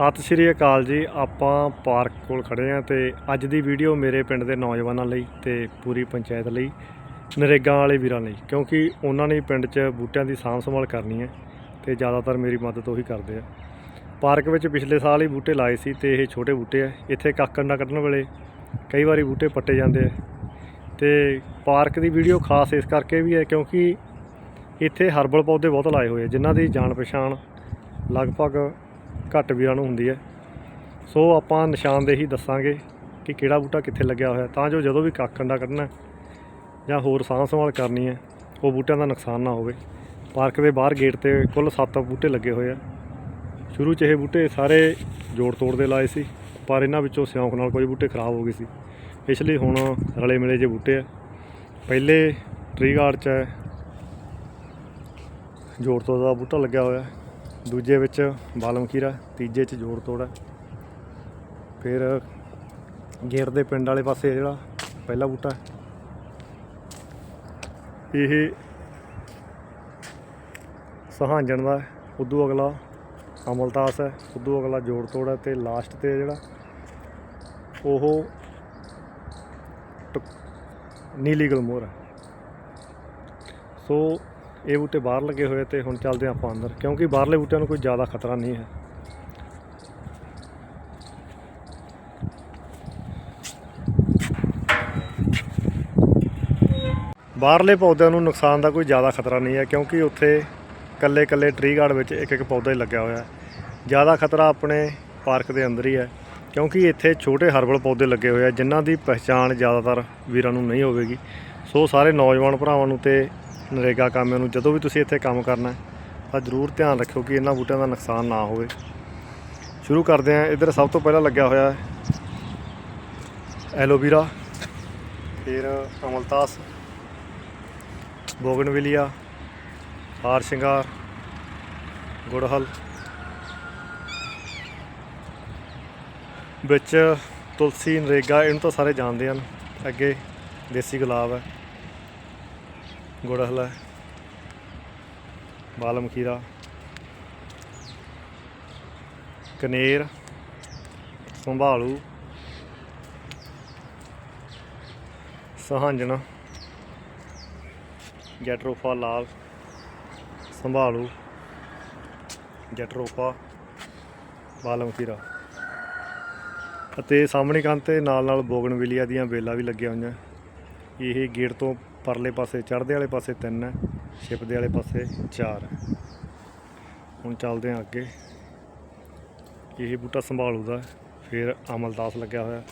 ਸਤਿ ਸ਼੍ਰੀ ਅਕਾਲ ਜੀ। ਆਪਾਂ ਪਾਰਕ ਕੋਲ ਖੜੇ ਆ ਤੇ ਅੱਜ ਦੀ ਵੀਡੀਓ ਮੇਰੇ ਪਿੰਡ ਦੇ ਨੌਜਵਾਨਾਂ ਲਈ ਤੇ ਪੂਰੀ ਪੰਚਾਇਤ ਲਈ, ਨਰੇਗਾ ਵਾਲੇ ਵੀਰਾਂ ਲਈ, ਕਿਉਂਕਿ ਉਹਨਾਂ ਨੇ ਪਿੰਡ 'ਚ ਬੂਟਿਆਂ ਦੀ ਸਾਂਭ ਸੰਭਾਲ ਕਰਨੀ ਹੈ ਤੇ ਜ਼ਿਆਦਾਤਰ ਮੇਰੀ ਮਦਦ ਉਹੀ ਕਰਦੇ ਆ। ਪਾਰਕ ਵਿੱਚ ਪਿਛਲੇ ਸਾਲ ਹੀ ਬੂਟੇ ਲਾਏ ਸੀ ਤੇ ਇਹ ਛੋਟੇ ਬੂਟੇ ਆ। ਇੱਥੇ ਕਾਕੰਡਾ ਕੱਢਣ ਵੇਲੇ ਕਈ ਵਾਰੀ ਬੂਟੇ ਪੱਟੇ ਜਾਂਦੇ ਆ। ਤੇ ਪਾਰਕ ਦੀ ਵੀਡੀਓ ਖਾਸ ਇਸ ਕਰਕੇ ਵੀ ਹੈ ਕਿਉਂਕਿ ਇੱਥੇ ਹਰਬਲ ਪੌਦੇ ਬਹੁਤ ਲਾਏ ਹੋਏ ਆ, ਜਿਨ੍ਹਾਂ ਦੀ ਜਾਣ ਪਛਾਣ ਲਗਭਗ ਘੱਟ ਵੀਰਾਂ ਨੂੰ ਹੁੰਦੀ ਹੈ। ਸੋ ਆਪਾਂ ਨਿਸ਼ਾਨਦੇਹੀ ਦੱਸਾਂਗੇ ਕਿ ਕਿਹੜਾ ਬੂਟਾ ਕਿੱਥੇ ਲੱਗਿਆ ਹੋਇਆ। ਤਾਂ ਜੋ ਜਦੋਂ ਵੀ ਕੱਖ ਕੰਡਾ ਕੱਢਣਾ ਜਾਂ ਹੋਰ ਸਾਂਭ ਸੰਭਾਲ ਕਰਨੀ ਹੈ, ਉਹ ਬੂਟਿਆਂ ਦਾ ਨੁਕਸਾਨ ਨਾ ਹੋਵੇ। ਪਾਰਕ ਦੇ ਬਾਹਰ ਗੇਟ ਤੇ ਕੁੱਲ 7 ਬੂਟੇ ਲੱਗੇ ਹੋਏ ਆ। ਸ਼ੁਰੂ 'ਚ ਇਹ ਬੂਟੇ ਸਾਰੇ ਜੋੜ ਤੋੜ ਦੇ ਲਾਏ ਸੀ, ਪਰ ਇਹਨਾਂ ਵਿੱਚੋਂ ਸਿਉਂਕ ਨਾਲ ਕੋਈ ਬੂਟੇ ਖਰਾਬ ਹੋ ਗਏ ਸੀ। ਇਸ ਲਈ ਹੁਣ ਰਲੇ ਮਿਲੇ ਜੇ ਬੂਟੇ ਆ। ਪਹਿਲੇ ਟਰੀ ਗਾਰਡ 'ਚ ਹੈ ਜੋੜ ਤੋੜ ਦਾ ਬੂਟਾ ਲੱਗਿਆ ਹੋਇਆ। ਦੂਜੇ ਵਿੱਚ ਬਾਲਮ ਖੀਰਾ ਤੀਜੇ 'ਚ ਜੋੜ ਤੋੜ ਹੈ। ਫਿਰ ਗੇਟ ਦੇ ਪਿੰਡ ਵਾਲੇ ਪਾਸੇ ਜਿਹੜਾ, ਪਹਿਲਾ ਬੂਟਾ ਇਹ ਸਹਾਂਜਣ ਦਾ ਉਦੋਂ ਅਗਲਾ ਅਮਲਤਾਸ ਹੈ, ਉਦੋਂ ਅਗਲਾ ਜੋੜ ਤੋੜ ਹੈ ਤੇ ਲਾਸਟ ਤੇ ਜਿਹੜਾ, ਉਹ ਨੀਲੀ ਗਲਮੋਰ ਹੈ। ਸੋ ਇਹ ਬੂਟੇ ਬਾਹਰ ਲੱਗੇ ਹੋਏ ਤੇ ਹੁਣ ਚੱਲਦੇ ਹਾਂ ਆਪਾਂ ਅੰਦਰ, ਕਿਉਂਕਿ ਬਾਹਰਲੇ ਬੂਟਿਆਂ ਨੂੰ ਕੋਈ ਜ਼ਿਆਦਾ ਖਤਰਾ ਨਹੀਂ ਹੈ। ਬਾਹਰਲੇ ਪੌਦਿਆਂ ਨੂੰ ਨੁਕਸਾਨ ਦਾ ਕੋਈ ਜ਼ਿਆਦਾ ਖਤਰਾ ਨਹੀਂ ਹੈ, ਕਿਉਂਕਿ ਉੱਥੇ ਕੱਲੇ ਕੱਲੇ ਟਰੀ ਗਾਰਡ ਵਿੱਚ ਇੱਕ ਇੱਕ ਪੌਦਾ ਹੀ ਲੱਗਿਆ ਹੋਇਆ ਹੈ। ਜ਼ਿਆਦਾ ਖਤਰਾ ਆਪਣੇ ਪਾਰਕ ਦੇ ਅੰਦਰ ਹੀ ਹੈ, ਕਿਉਂਕਿ ਇੱਥੇ ਛੋਟੇ ਹਰਬਲ ਪੌਦੇ ਲੱਗੇ ਹੋਏ ਆ, ਜਿਨ੍ਹਾਂ ਦੀ ਪਹਿਚਾਣ ਜ਼ਿਆਦਾਤਰ ਵੀਰਾਂ ਨੂੰ ਨਹੀਂ ਹੋਵੇਗੀ। ਸੋ ਸਾਰੇ ਨੌਜਵਾਨ ਭਰਾਵਾਂ ਨੂੰ ਤੇ ਨਰੇਗਾ ਕਾਮਿਆਂ ਨੂੰ ਜਦੋਂ ਵੀ ਤੁਸੀਂ ਇੱਥੇ ਕੰਮ ਕਰਨਾ ਹੈ, ਤਾਂ ਜ਼ਰੂਰ ਧਿਆਨ ਰੱਖਿਓ ਕਿ ਇਹਨਾਂ ਬੂਟਿਆਂ ਦਾ ਨੁਕਸਾਨ ਨਾ ਹੋਵੇ। ਸ਼ੁਰੂ ਕਰਦੇ ਹਾਂ, ਇੱਧਰ ਸਭ ਤੋਂ ਪਹਿਲਾਂ ਲੱਗਿਆ ਹੋਇਆ ਹੈ ਐਲੋਵੀਰਾ, ਫਿਰ ਅਮਲਤਾਸ, ਬੋਗਨਵਿਲੀਆ, ਹਾਰ ਸ਼ਿੰਗਾਰ, ਗੁੜਹਲ, ਵਿੱਚ ਤੁਲਸੀ, ਨਰੇਗਾ, ਇਹਨੂੰ ਤਾਂ ਸਾਰੇ ਜਾਣਦੇ ਹਨ, ਅੱਗੇ ਦੇਸੀ ਗੁਲਾਬ ਹੈ। ਗੁੜਹਲ ਹੈ ਬਾਲਮ ਖੀਰਾ ਕਨੇਰ, ਸੰਭਾਲੂ, ਸਹਾਂਜਣਾ, ਜੈਟਰੋਫਾ ਲਾਲ, ਸੰਭਾਲੂ, ਜੈਟਰੋਫਾ ਬਾਲਮ ਖੀਰਾ ਅਤੇ ਸਾਹਮਣੇ ਕੰਨ ਤੇ ਨਾਲ ਨਾਲ ਬੋਗਨਵਿਲੀਆ ਦੀਆਂ ਵੇਲਾਂ ਵੀ ਲੱਗੀਆਂ ਹੋਈਆਂ। ਇਹ ਗੇਟ ਤੋਂ ਪਰਲੇ ਪਾਸੇ ਚੜ੍ਹਦੇ ਵਾਲੇ ਪਾਸੇ ਤਿੰਨ ਹੈ, ਛਿਪਦੇ ਵਾਲੇ ਪਾਸੇ ਚਾਰ ਹੈ। ਹੁਣ ਚੱਲਦੇ ਹਾਂ ਅੱਗੇ। ਇਹ ਬੂਟਾ ਸੰਭਾਲੂ ਦਾ ਫਿਰ ਅਮਲਦਾਸ ਲੱਗਿਆ ਹੋਇਆ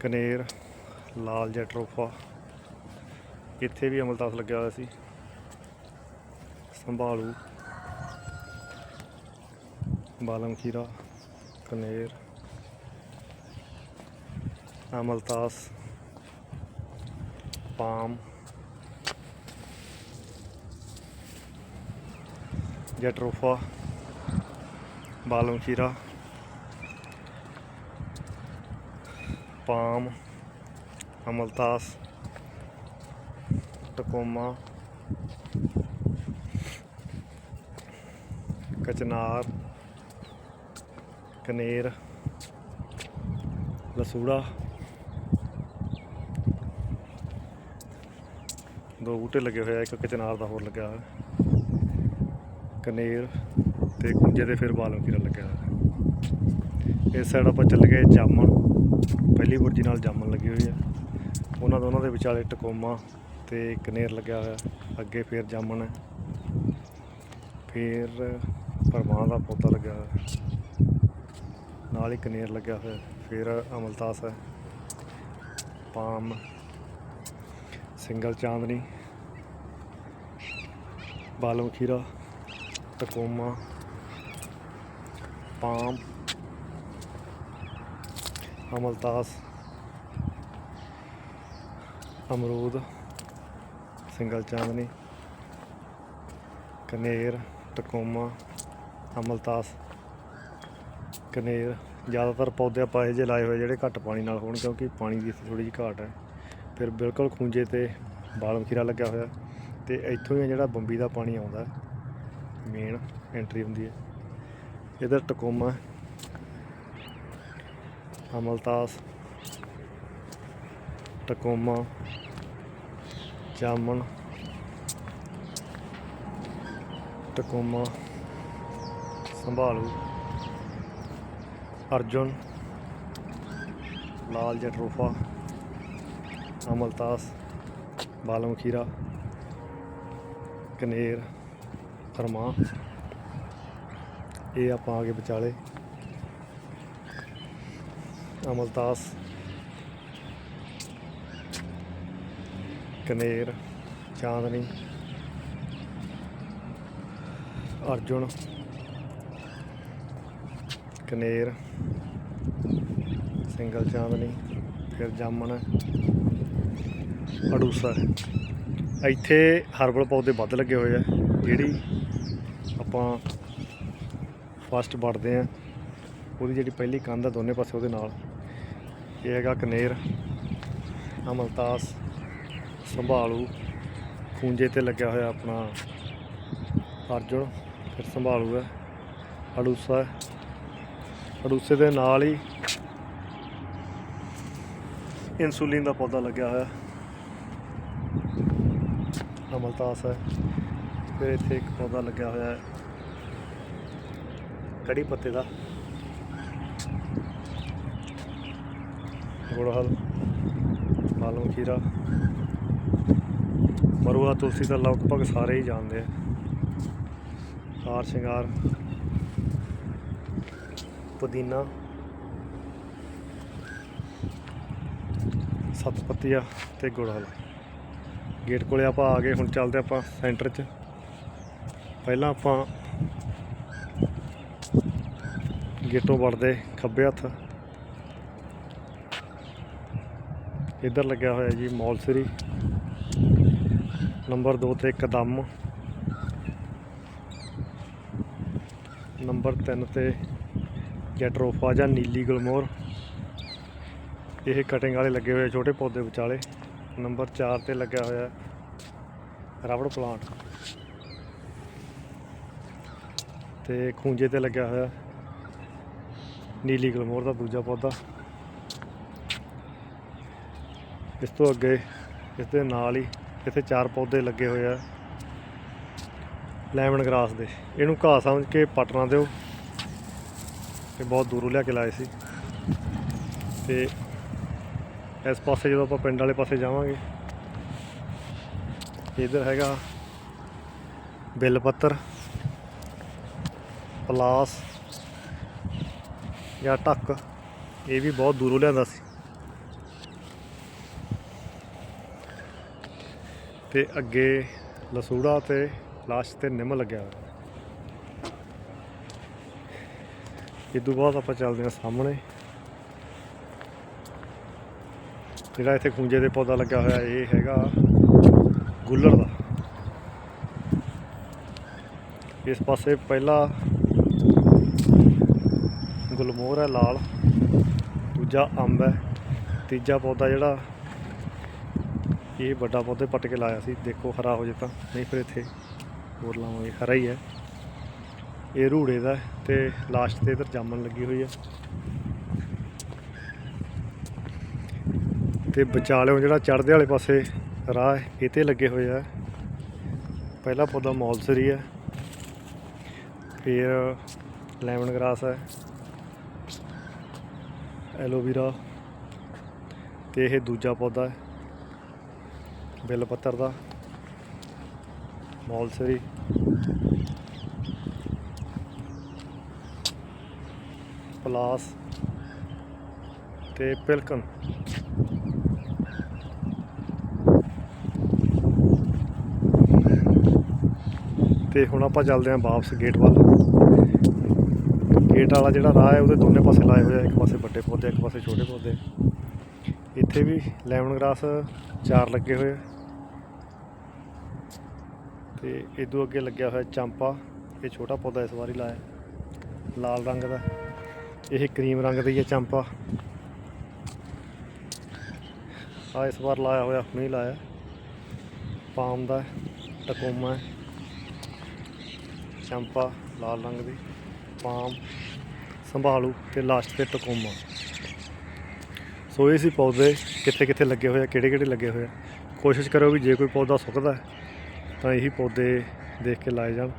ਕਨੇਰ, ਲਾਲ ਜੈਟਰੋਫਾ ਇੱਥੇ ਵੀ ਅਮਲਦਾਸ ਲੱਗਿਆ ਹੋਇਆ ਸੀ। ਸੰਭਾਲੂ। ਬਾਲਮ ਖੀਰਾ ਕਨੇਰ। ਅਮਲਤਾਸ ਪਾਮ ਜੈਟਰੋਫਾ ਬਾਲਮ ਖੀਰਾ ਪਾਮ ਅਮਲਤਾਸ ਟਕੋਮਾ ਕਚਨਾਰ ਕਨੇਰ ਲਸੂੜਾ ਦੋ ਬੂਟੇ ਲੱਗੇ ਹੋਏ ਆ, ਇੱਕ ਕਚਨਾਰ ਦਾ ਹੋਰ ਲੱਗਿਆ ਹੋਇਆ। ਕਨੇਰ ਤੇ ਕੁੰਜੇ ਦੇ ਫਿਰ ਬਾਲਮ ਕੀਰਾ ਲੱਗਿਆ ਹੋਇਆ। ਇਸ ਸਾਈਡ ਆਪਾਂ ਚੱਲ ਗਏ ਜਾਮਣ। ਪਹਿਲੀ ਬੁਰਜੀ ਨਾਲ ਜਾਮਣ ਲੱਗੀ ਹੋਈ ਆ। ਉਹਨਾਂ ਦੋਨਾਂ ਦੇ ਵਿਚਾਲੇ ਟਕੋਮਾ ਤੇ ਕਨੇਰ ਲੱਗਿਆ ਹੋਇਆ। ਅੱਗੇ ਫਿਰ ਜਾਮਣ। ਹੈ ਫਿਰ ਪਰਮਾਨ ਦਾ ਪੌਦਾ ਲੱਗਿਆ ਹੋਇਆ। ਨਾਲ ਹੀ ਕਨੇਰ ਲੱਗਿਆ ਹੋਇਆ। ਫਿਰ ਅਮਲਤਾਸ ਹੈ। ਪਾਮ। ਸਿੰਗਲ ਚਾਂਦਨੀ। ਬਾਲਮ ਖੀਰਾ ਟਕੋਮਾ ਪਾਮ, ਅਮਲਤਾਸ, ਅਮਰੂਦ, ਸਿੰਗਲ ਚਾਂਦਨੀ, ਕਨੇਰ ਟਕੋਮਾ ਅਮਲਤਾਸ। ਕਨੇਰ ਜ਼ਿਆਦਾਤਰ ਪੌਦੇ ਆਪਾਂ ਇਹ ਜਿਹੇ ਲਾਏ ਹੋਏ ਜਿਹੜੇ ਘੱਟ ਪਾਣੀ ਨਾਲ ਹੋਣ ਕਿਉਂਕਿ ਪਾਣੀ ਦੀ ਥੋੜੀ ਜਿਹੀ ਘਾਟ ਹੈ। ਫਿਰ ਬਿਲਕੁਲ ਖੂੰਜੇ ਤੇ ਬਾਲਮ ਖੀਰਾ ਲੱਗਿਆ ਹੋਇਆ। ਤੇ ਇੱਥੋਂ ਹੀ ਜਿਹੜਾ ਬੰਬੀ ਦਾ ਪਾਣੀ ਆਉਂਦਾ ਮੇਨ ਐਂਟਰੀ ਹੁੰਦੀ ਹੈ। ਇਧਰ ਟਕੋਮਾ, ਅਮਲਤਾਸ, ਟਕੋਮਾ ਜਾਮਨ ਟਕੋਮਾ, ਸੰਭਾਲੂ, ਅਰਜੁਨ, ਲਾਲ ਜਟਰੋਫਾ ਅਮਲਤਾਸ, ਬਾਲਮਖੀਰਾ। ਕਨੇਰ ਫਰਮਾ ਇਹ ਆਪਾਂ ਆਗੇ ਵਿਚਾਲੇ। ਅਮਲਤਾਸ ਕਨੇਰ, ਚਾਂਦਨੀ। ਅਰਜੁਨ। ਕਨੇਰ। ਸਿੰਗਲ ਚਾਂਦਨੀ। ਫਿਰ ਜਾਮਣ। ਅੜੂਸਾ ਇੱਥੇ ਹਰਬਲ ਪੌਦੇ ਵੱਧ ਲੱਗੇ ਹੋਏ ਆ। ਜਿਹੜੀ ਆਪਾਂ ਫਸਟ ਵੜਦੇ ਆ, ਉਹਦੀ ਜਿਹੜੀ ਪਹਿਲੀ ਕੰਧ ਆ ਦੋਨੇ ਪਾਸੇ ਉਹਦੇ ਨਾਲ। ਇਹ ਹੈਗਾ ਕਨੇਰ, ਅਮਲਤਾਸ, ਸੰਭਾਲੂ। ਖੂੰਜੇ ਤੇ ਲੱਗਿਆ ਹੋਇਆ ਆਪਣਾ ਅਰਜੁਨ, ਫਿਰ ਸੰਭਾਲੂ ਹੈ, ਅੜੂਸਾ ਅੜੂਸੇ ਦੇ ਨਾਲ ਹੀ ਇਨਸੂਲਿਨ ਦਾ ਪੌਦਾ ਲੱਗਿਆ ਹੋਇਆ। ਅਮਲਤਾਸ ਹੈ। ਫਿਰ ਇੱਥੇ ਇੱਕ ਪੌਦਾ ਲੱਗਿਆ ਹੋਇਆ ਹੈ। ਕੜੀ ਪੱਤੇ ਦਾ। ਗੁੜਹਲ ਪਾਲਮ ਖੀਰਾ। ਮਰੂਆ, ਤੁਲਸੀ ਤਾਂ ਲਗਭਗ ਸਾਰੇ ਹੀ ਜਾਣਦੇ ਆ। ਹਾਰ, ਸ਼ਿੰਗਾਰ। ਪੁਦੀਨਾ। ਸੱਤ ਪੱਤੀਆ ਤੇ ਗੁੜਹਲ ਗੇਟ ਕੋਲੇ ਆਪਾਂ ਆ ਗਏ, ਹੁਣ ਚੱਲਦੇ ਆਪਾਂ ਸੈਂਟਰ 'ਚ। ਪਹਿਲਾਂ ਆਪਾਂ ਗੇਟੋਂ ਵੜਦੇ ਖੱਬੇ ਹੱਥ। ਇੱਧਰ ਲੱਗਿਆ ਹੋਇਆ ਜੀ ਮੌਲਸਰੀ ਨੰਬਰ 2 ਤੇ ਕਦਮ ਨੰਬਰ 3 ਤੇ ਜੈਟਰੋਫਾ ਜਾਂ ਨੀਲੀ ਗਲਮੋਰ ਇਹ ਕਟਿੰਗ ਵਾਲੇ ਲੱਗੇ ਹੋਏ ਛੋਟੇ ਪੌਦੇ ਵਿਚਾਲੇ। ਨੰਬਰ 4 ਤੇ ਲੱਗਿਆ ਹੋਇਆ ਰਬੜ ਪਲਾਂਟ। ਤੇ ਖੂੰਜੇ ਤੇ ਲੱਗਿਆ ਹੋਇਆ ਨੀਲੀ ਗਲਮੋਰ ਦਾ ਦੂਜਾ ਪੌਦਾ। ਇਸ ਤੋਂ ਅੱਗੇ ਇਸ ਦੇ ਨਾਲ ਹੀ ਇੱਥੇ ਚਾਰ ਪੌਦੇ ਲੱਗੇ ਹੋਏ ਆ। ਲੈਮਨ ਗ੍ਰਾਸ ਦੇ। ਇਹਨੂੰ ਘਾਹ ਸਮਝ ਕੇ ਪੱਟ ਦਿਓ। ਇਹ ਬਹੁਤ ਦੂਰੋਂ ਲਿਆ ਕੇ ਲਾਏ ਸੀ। ਤੇ ਇਸ ਪਾਸੇ ਜਦੋਂ ਆਪਾਂ ਪਿੰਡ ਵਾਲੇ ਪਾਸੇ ਜਾਵਾਂਗੇ, ਇਧਰ ਹੈਗਾ ਬਿੱਲ ਪੱਤਰ, ਪਲਾਸ ਜਾਂ ਢੱਕ, ਇਹ ਵੀ ਬਹੁਤ ਦੂਰੋਂ ਲਿਆਂਦਾ ਸੀ। ਤੇ ਅੱਗੇ ਲਸੂੜਾ ਤੇ ਲਾਸ਼ ਤੇ ਨਿੰਮ ਲੱਗਿਆ ਹੋਇਆ। ਇਹ ਤੋਂ ਬਾਅਦ ਆਪਾਂ ਚੱਲਦੇ ਹਾਂ ਸਾਹਮਣੇ। ਜਿਹੜਾ ਇੱਥੇ ਖੂੰਜੇ ਦੇ ਪੌਦਾ ਲੱਗਾ ਹੋਇਆ, ਇਹ ਹੈਗਾ ਗੁੱਲਰ ਦਾ। ਇਸ ਪਾਸੇ ਪਹਿਲਾ ਗੁਲਮੋਹਰ ਹੈ, ਲਾਲ। ਦੂਜਾ ਅੰਬ ਹੈ। ਤੀਜਾ ਪੌਦਾ ਜਿਹੜਾ, ਇਹ ਵੱਡਾ ਪੌਦੇ ਪੱਟ ਕੇ ਲਾਇਆ ਸੀ। ਦੇਖੋ, ਹਰਾ ਹੋ ਜੇ ਤਾਂ। ਨਹੀਂ ਫਿਰ ਇੱਥੇ ਹੋਰ ਲਾਵਾਂਗੇ। ਹਰਾ ਹੀ ਹੈ। ਇਹ ਰੂੜੇ ਦਾ ਹੈ ਤੇ ਲਾਸਟ ਤੇ ਇਧਰ ਜਾਮਣ ਲੱਗੀ ਹੋਈ ਹੈ। ਤੇ ਵਿਚਾਲਿਓਂ ਜਿਹੜਾ ਚੜ੍ਹਦੇ ਵਾਲੇ ਪਾਸੇ ਰਾਹ ਇਹ ਤੇ ਲੱਗੇ ਹੋਏ ਆ। ਪਹਿਲਾ ਪੌਦਾ ਮੌਲਸਰੀ ਹੈ ਫਿਰ ਲੈਮਨ ਗ੍ਰਾਸ ਹੈ ਐਲੋਵੀਰਾ ਤੇ ਇਹ ਦੂਜਾ ਪੌਦਾ ਹੈ ਬਿੱਲ ਪੱਤਰ ਦਾ, ਮੌਲਸਰੀ। ਪਲਾਸ ਤੇ ਪਿਲਕਨ ਤੇ ਹੁਣ ਆਪਾਂ ਚੱਲਦੇ ਆਂ ਵਾਪਸ ਗੇਟ ਵੱਲ। ਗੇਟ ਵਾਲਾ ਜਿਹੜਾ ਰਾਹ ਹੈ, ਉਹਦੇ ਦੋਨੇ ਪਾਸੇ ਲਾਏ ਹੋਏ ਆ, ਇੱਕ ਪਾਸੇ ਵੱਡੇ ਪੌਦੇ, ਇੱਕ ਪਾਸੇ ਛੋਟੇ ਪੌਦੇ। ਇੱਥੇ ਵੀ ਲੈਮਨ ਗ੍ਰਾਸ ਚਾਰ ਲੱਗੇ ਹੋਏ ਆ। ਤੇ ਇਦੋਂ ਅੱਗੇ ਲੱਗਿਆ ਹੋਇਆ ਚੰਪਾ। ਇਹ ਛੋਟਾ ਪੌਦਾ ਇਸ ਵਾਰੀ ਲਾਇਆ। ਲਾਲ ਰੰਗ ਦਾ। ਇਹ ਕਰੀਮ ਰੰਗ ਦੀ ਹੈ ਚੰਪਾ। ਆ ਇਸ ਵਾਰ ਲਾਇਆ ਹੋਇਆ, ਹੁਣੇ ਹੀ ਲਾਇਆ। ਪਾਮ ਦਾ, ਟਕੋਮਾ ਚੰਪਾ, ਲਾਲ ਰੰਗ ਦੀ, ਪਾਮ, ਸੰਭਾਲੂ ਤੇ ਲਾਸਟ ਤੇ ਟਕੋਮਾ। ਸੋ ਇਹ ਸੀ ਪੌਦੇ ਕਿੱਥੇ ਕਿੱਥੇ ਲੱਗੇ ਹੋਏ ਆ, ਕਿਹੜੇ ਕਿਹੜੇ ਲੱਗੇ ਹੋਏ ਆ। ਕੋਸ਼ਿਸ਼ ਕਰੋ ਵੀ ਜੇ ਕੋਈ ਪੌਦਾ ਸੁੱਕਦਾ ਤਾਂ ਇਹੀ ਪੌਦੇ ਦੇਖ ਕੇ ਲਾਏ ਜਾਣ।